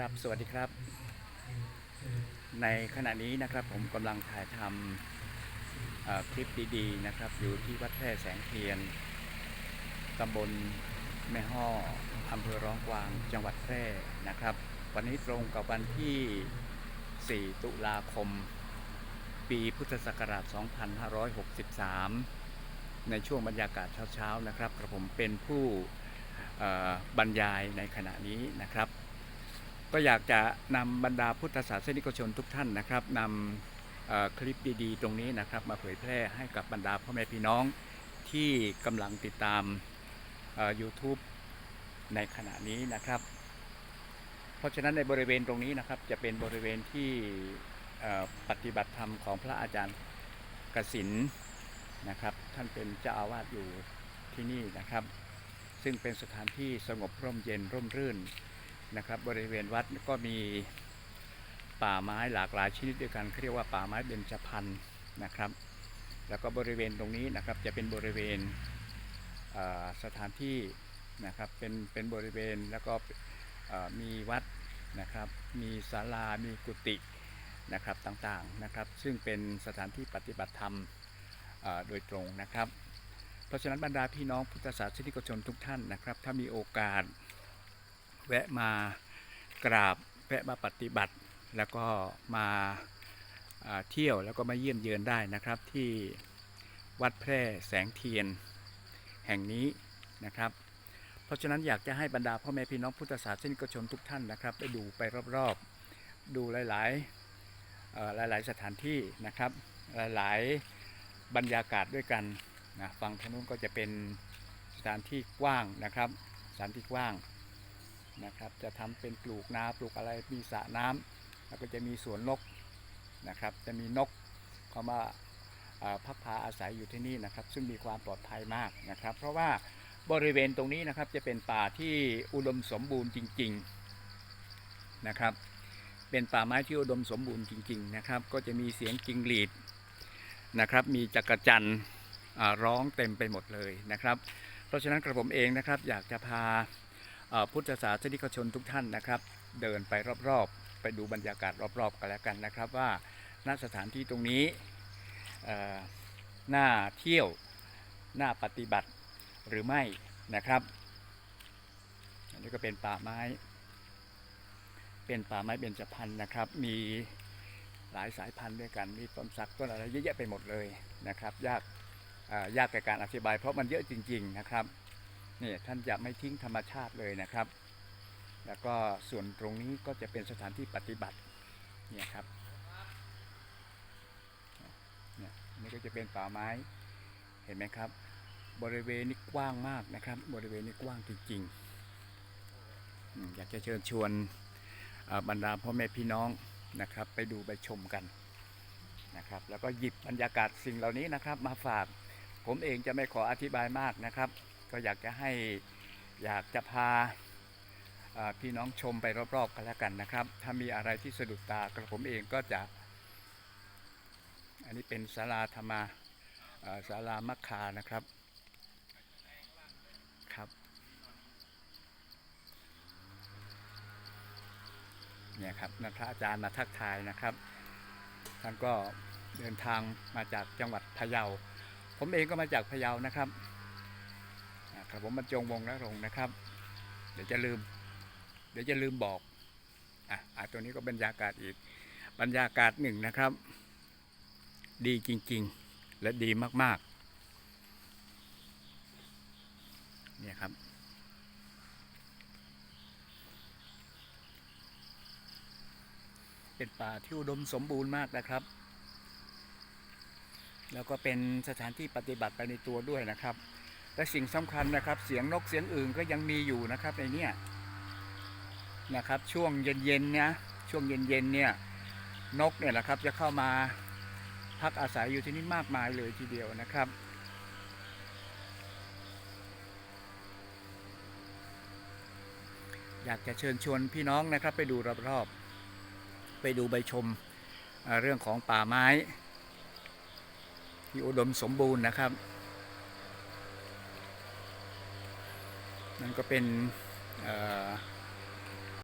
ครับ สวัสดีครับ ในขณะนี้นะครับผมกำลังถ่ายทำคลิปดีๆนะครับ อยู่ที่วัดแพร่แสงเทียนตำบลแม่ฮ่ออำเภอร้องกวางจังหวัดแพร่นะครับ วันนี้ตรงกับวันที่ 4 ตุลาคม ปีพุทธศักราช 2563 ในช่วงบรรยากาศเช้าๆนะครับกระผมเป็นผู้บรรยายในขณะนี้นะครับ ก็อยากจะนำบรรดาพุทธศาสนิกชนทุกท่านนะครับนำคลิปดีๆ ตรงนี้นะครับมาเผยแพร่ให้กับบรรดาพ่อแม่พี่น้องที่กำลังติดตาม YouTube ในขณะนี้นะครับ เพราะฉะนั้นในบริเวณตรงนี้นะครับจะเป็นบริเวณที่ปฏิบัติธรรมของพระอาจารย์กสินนะครับ ท่านเป็นเจ้าอาวาสอยู่ที่นี่นะครับ ซึ่งเป็นสถานที่สงบร่มเย็นร่มรื่น นะครับ บริเวณวัดก็มีป่าไม้หลากหลายชนิดด้วยกันเขาเรียกว่าป่าไม้เบญจพรรณนะครับ แล้วก็บริเวณตรงนี้นะครับจะเป็นบริเวณสถานที่นะครับเป็นเป็นบริเวณแล้วก็มีวัดนะครับ มีศาลา มีกุฏินะครับต่างๆนะครับ ซึ่งเป็นสถานที่ปฏิบัติธรรมโดยตรงนะครับ เพราะฉะนั้นบรรดาพี่น้องพุทธศาสนิกชนทุกท่านนะครับ ถ้ามีโอกาส แวะมากราบแวะมาปฏิบัติ แล้วก็มาเที่ยวแล้วก็มาเยี่ยมเยือนได้นะครับ ที่วัดแพร่แสงเทียนแห่งนี้นะครับ เพราะฉะนั้นอยากจะให้บรรดาพ่อแม่พี่น้องพุทธศาสนิกชนทุกท่านนะครับได้ดูไปรอบๆ ดูหลายๆหลายๆสถานที่นะครับ หลายๆบรรยากาศด้วยกันนะฝั่งทางนู้นก็จะเป็นสถานที่กว้างนะครับสถานที่กว้าง นะครับ จะทำเป็นปลูกนาปลูกอะไรมีสระน้ำแล้วก็จะมีสวนนกนะครับ จะมีนกเข้ามาเอ่อพักพาอาศัยอยู่ที่นี่นะครับ ซึ่งมีความปลอดภัยมากนะครับ เพราะว่าบริเวณตรงนี้นะครับจะเป็นป่าที่อุดมสมบูรณ์จริง ๆนะครับ เป็นป่าไม้ที่อุดมสมบูรณ์จริง ๆ นะครับ ก็จะมีเสียงจิงหรีดนะครับ มีจักรจันร้องเต็มไปหมดเลยนะครับ เพราะฉะนั้นกระผมเองนะครับอยากจะพา พุทธศาสนิกชนทุกท่านนะครับ เดินไปรอบๆ ไปดูบรรยากาศรอบๆกันแล้วกันนะครับ ว่าณสถานที่ตรงนี้น่าเที่ยวน่าปฏิบัติหรือไม่นะครับ อันนี้ก็เป็นป่าไม้ เป็นป่าไม้เบญจพรรณนะครับ มีหลายสายพันธุ์ด้วยกัน มีต้นสักต้นอะไรเยอะแยะไปหมดเลยนะครับ ยากยากแก่การอธิบายเพราะมันเยอะจริง ๆนะครับ เนี่ยท่านจะไม่ทิ้งธรรมชาติเลยนะครับ แล้วก็ส่วนตรงนี้ก็จะเป็นสถานที่ปฏิบัติเนี่ยครับเนี่ยนี่ก็จะเป็นป่าไม้เห็นไหมครับ บริเวณนี้กว้างมากนะครับ บริเวณนี้กว้างจริงๆอยากจะเชิญชวนบรรดาพ่อแม่พี่น้องนะครับ ไปดูไปชมกันนะครับ แล้วก็หยิบบรรยากาศสิ่งเหล่านี้นะครับ มาฝาก ผมเองจะไม่ขออธิบายมากนะครับ ก็อยากจะให้อยากจะพาพี่น้องชมไปรอบๆกันแล้วกันนะครับ ถ้ามีอะไรที่สะดุดตากระผมเองก็จะ อันนี้เป็นศาลาธรรมาศาลามัคคานะครับครับเนี่ยครับนันพระอาจารย์มาทักทายนะครับ ท่านก็เดินทางมาจากจังหวัดพะเยา ผมเองก็มาจากพะเยานะครับ ครับผมบรรจงวงศ์นรงนะครับ เดี๋ยวจะลืม เดี๋ยวจะลืมบอกอะอะตัวนี้ก็บรรยากาศอีก บรรยากาศหนึ่งนะครับ ดีจริง ๆ และดีมาก ๆ เนี่ยครับเป็นป่าที่อุดมสมบูรณ์มากนะครับ แล้วก็เป็นสถานที่ปฏิบัติไปในตัวด้วยนะครับ และสิ่งสำคัญนะครับ เสียงนกเสียงอื่นก็ยังมีอยู่นะครับในเนี้ยนะครับ ช่วงเย็นๆนี่ยช่วงเย็นๆเนี่ยนกเนี่ยนะครับจะเข้ามาพักอาศัยอยู่ที่นี่มากมายเลยทีเดียวนะครับอยากจะเชิญชวนพี่น้องนะครับไปดูรอบๆ ไปดูใบชมเรื่องของป่าไม้ ที่อุดมสมบูรณ์นะครับ นั่นก็เป็นเอ่อ